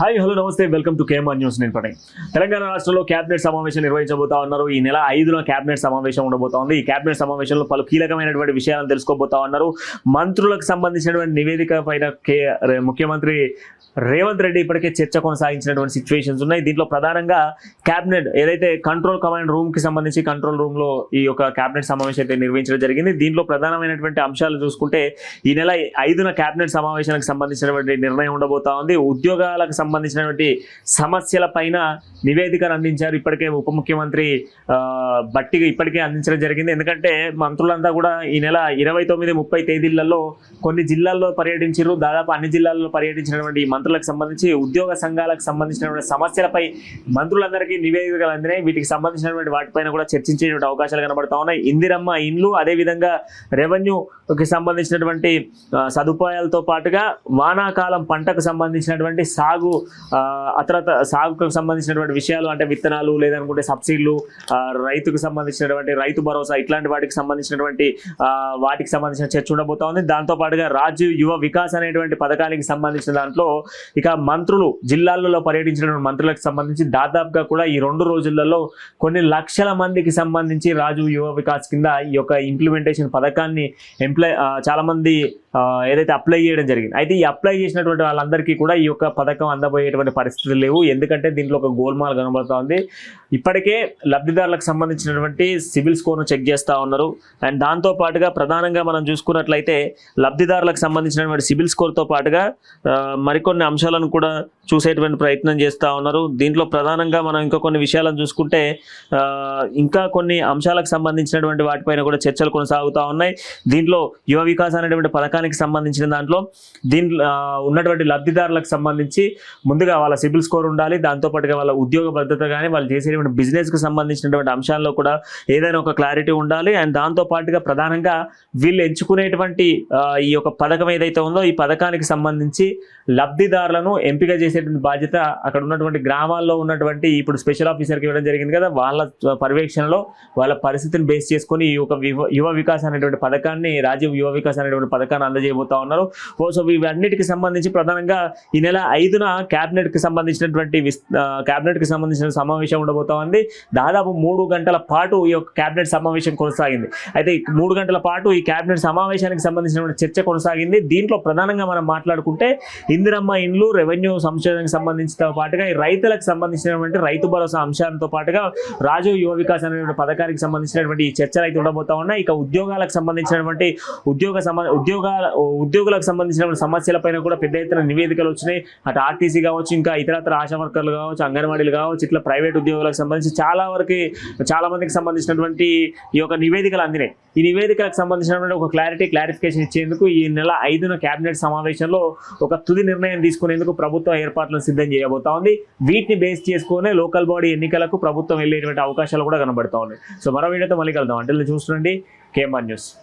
Hi hello నమస్తే. Welcome to KMR news నేను పడే తెలంగాణ రాష్ట్రంలో కేబినెట్ సమావేశం నిర్వహించబోతా ఉన్నారు. ఈ నెల ఐదున కేబినెట్ సమావేశం ఉండబోతా ఉంది ఈ కేబినెట్ సమావేశంలో పలు కీలకమైనటువంటి విషయాలను తెలుసుకోబోతా ఉన్నారు. మంత్రులకు సంబంధించినటువంటి నివేదిక పైన కే ముఖ్యమంత్రి రేవంత్ రెడ్డి ఇప్పటికే చర్చ కొనసాగించినటువంటి సిచ్యువేషన్స్ ఉన్నాయి. దీంట్లో ప్రధానంగా క్యాబినెట్ ఏదైతే కంట్రోల్ కమాండ్ రూమ్కి సంబంధించి కంట్రోల్ రూమ్లో ఈ యొక్క క్యాబినెట్ సమావేశం అయితే నిర్వహించడం జరిగింది. దీంట్లో ప్రధానమైనటువంటి అంశాలు చూసుకుంటే ఈ నెల ఐదున క్యాబినెట్ సమావేశానికి సంబంధించినటువంటి నిర్ణయం ఉండబోతా ఉంది. ఉద్యోగాలకు సంబంధించినటువంటి సమస్యల పైన నివేదికను అందించారు. ఇప్పటికే ఉప ముఖ్యమంత్రి బట్టి ఇప్పటికే అందించడం జరిగింది. ఎందుకంటే మంత్రులంతా కూడా ఈ నెల ఇరవై తొమ్మిది ముప్పై తేదీలలో కొన్ని జిల్లాల్లో పర్యటించారు దాదాపు అన్ని జిల్లాల్లో పర్యటించినటువంటి మంత్రులకు సంబంధించి ఉద్యోగ సంఘాలకు సంబంధించినటువంటి సమస్యలపై మంత్రులందరికీ నివేదికలు అందినాయి. వీటికి సంబంధించినటువంటి వాటిపైన కూడా చర్చించేటువంటి అవకాశాలు కనబడతా ఉన్నాయి. ఇందిరమ్మ ఇండ్లు అదేవిధంగా రెవెన్యూకి సంబంధించినటువంటి సదుపాయాలతో పాటుగా వానాకాలం పంటకు సంబంధించినటువంటి సాగు తర్వాత సాగుకు సంబంధించినటువంటి విషయాలు అంటే విత్తనాలు లేదనుకుంటే సబ్సిడీలు రైతుకు సంబంధించినటువంటి రైతు భరోసా ఇట్లాంటి వాటికి సంబంధించినటువంటి వాటికి సంబంధించిన చర్చ ఉండబోతా ఉంది. దాంతో పాటుగా రాజీవ్ యువ వికాస్ అనేటువంటి పథకానికి సంబంధించిన దాంట్లో ఇక మంత్రులు జిల్లాలలో పర్యటించినటువంటి మంత్రులకు సంబంధించి దాదాపుగా కూడా ఈ రెండు రోజులలో కొన్ని లక్షల మందికి సంబంధించి రాజు యువ వికాస్ కింద ఈ యొక్క ఇంప్లిమెంటేషన్ పథకాన్ని ఎంప్లాయ్ చాలామంది ఏదైతే అప్లై చేయడం జరిగింది. అయితే ఈ అప్లై చేసినటువంటి వాళ్ళందరికీ కూడా ఈ యొక్క పథకం అందబోయేటువంటి పరిస్థితులు లేవు. ఎందుకంటే దీంట్లో ఒక గోల్మాల్ కనబడుతూ ఉంది. ఇప్పటికే లబ్ధిదారులకు సంబంధించినటువంటి సివిల్ స్కోర్ను చెక్ చేస్తూ ఉన్నారు. అండ్ దాంతో పాటుగా ప్రధానంగా మనం చూసుకున్నట్లయితే లబ్ధిదారులకు సంబంధించినటువంటి సివిల్ స్కోర్తో పాటుగా మరికొన్ని అంశాలను కూడా చూసేటువంటి ప్రయత్నం చేస్తూ ఉన్నారు. దీంట్లో ప్రధానంగా మనం ఇంకా కొన్ని విషయాలను చూసుకుంటే ఇంకా కొన్ని అంశాలకు సంబంధించినటువంటి వాటిపైన కూడా చర్చలు కొనసాగుతూ ఉన్నాయి. దీంట్లో యువ వికాస్ అనేటువంటి పథకానికి సంబంధించిన దాంట్లో దీంట్లో ఉన్నటువంటి లబ్ధిదారులకు సంబంధించి ముందుగా వాళ్ళ సిబిల్ స్కోర్ ఉండాలి దాంతోపాటుగా వాళ్ళ ఉద్యోగ భద్రత కానీ వాళ్ళు చేసేటువంటి బిజినెస్కి సంబంధించినటువంటి అంశాల్లో కూడా ఏదైనా ఒక క్లారిటీ ఉండాలి. అండ్ దాంతో పాటుగా ప్రధానంగా వీళ్ళు ఎంచుకునేటువంటి ఈ యొక్క పథకం ఏదైతే ఉందో ఈ పథకానికి సంబంధించి లబ్ధిదారులను ఎంపిక చేసేటువంటి బాధ్యత అక్కడ ఉన్నటువంటి గ్రామాల్లో ఉన్నటువంటి ఇప్పుడు స్పెషల్ ఆఫీసర్కి ఇవ్వడం జరిగింది కదా వాళ్ళ పర్యవేక్షణలో వాళ్ళ పరిస్థితిని బేస్ చేసుకొని ఈ యొక్క యువ వికాస్ అనేటువంటి పథకాన్ని రాజీవ్ యువ వికాస్ అనేటువంటి పథకాన్ని అందజేయబోతా ఉన్నారు. ఓ సో ఇవన్నిటికి సంబంధించి ప్రధానంగా ఈ నెల ఐదున క్యాబినెట్కి సంబంధించినటువంటి క్యాబినెట్కి సంబంధించిన సమావేశం ఉండబోతా ఉంది. దాదాపు మూడు గంటల పాటు ఈ యొక్క క్యాబినెట్ సమావేశం కొనసాగింది. అయితే మూడు గంటల పాటు ఈ క్యాబినెట్ సమావేశానికి సంబంధించినటువంటి చర్చ కొనసాగింది. దీంట్లో ప్రధానంగా మనం మాట్లాడుకుంటే ఇందిరమ్మ ఇండ్లు రెవెన్యూ సంక్షేమానికి సంబంధించిన పాటుగా ఈ రైతులకు సంబంధించినటువంటి రైతు భరోసా అంశాలతో పాటుగా రాజు యువ వికాస్ అనేటువంటి పథకానికి సంబంధించినటువంటి ఈ చర్చలు అయితే ఉండబోతా ఉన్నాయి. ఇక ఉద్యోగాలకు సంబంధించినటువంటి ఉద్యోగ సంబంధ ఉద్యోగ ఉద్యోగులకు సంబంధించిన సమస్యలపైన కూడా పెద్ద ఎత్తున నివేదికలు వచ్చినాయి. అటు ఆర్టీసీ కావచ్చు ఇంకా ఇతరత్ర ఆశా వర్కర్లు కావచ్చు అంగన్వాడీలు కావచ్చు ఇట్లా ప్రైవేట్ ఉద్యోగులకు సంబంధించి చాలా వరకు చాలా మందికి సంబంధించినటువంటి ఈ యొక్క నివేదికలు అందినాయి. ఈ నివేదికలకు సంబంధించినటువంటి ఒక క్లారిటీ క్లారిఫికేషన్ ఇచ్చేందుకు ఈ నెల ఐదున కేబినెట్ సమావేశంలో ఒక తుది నిర్ణయం తీసుకునేందుకు ప్రభుత్వం ఏర్పాట్లను సిద్ధం చేయబోతా ఉంది. వీటిని బేస్ చేసుకునే లోకల్ బాడీ ఎన్నికలకు ప్రభుత్వం వెళ్ళేటువంటి అవకాశాలు కూడా కనబడతా ఉన్నాయి. సో మరో వీడియోతో మళ్ళీ కలుద్దాం. అంటే చూస్తుండండి. KMR news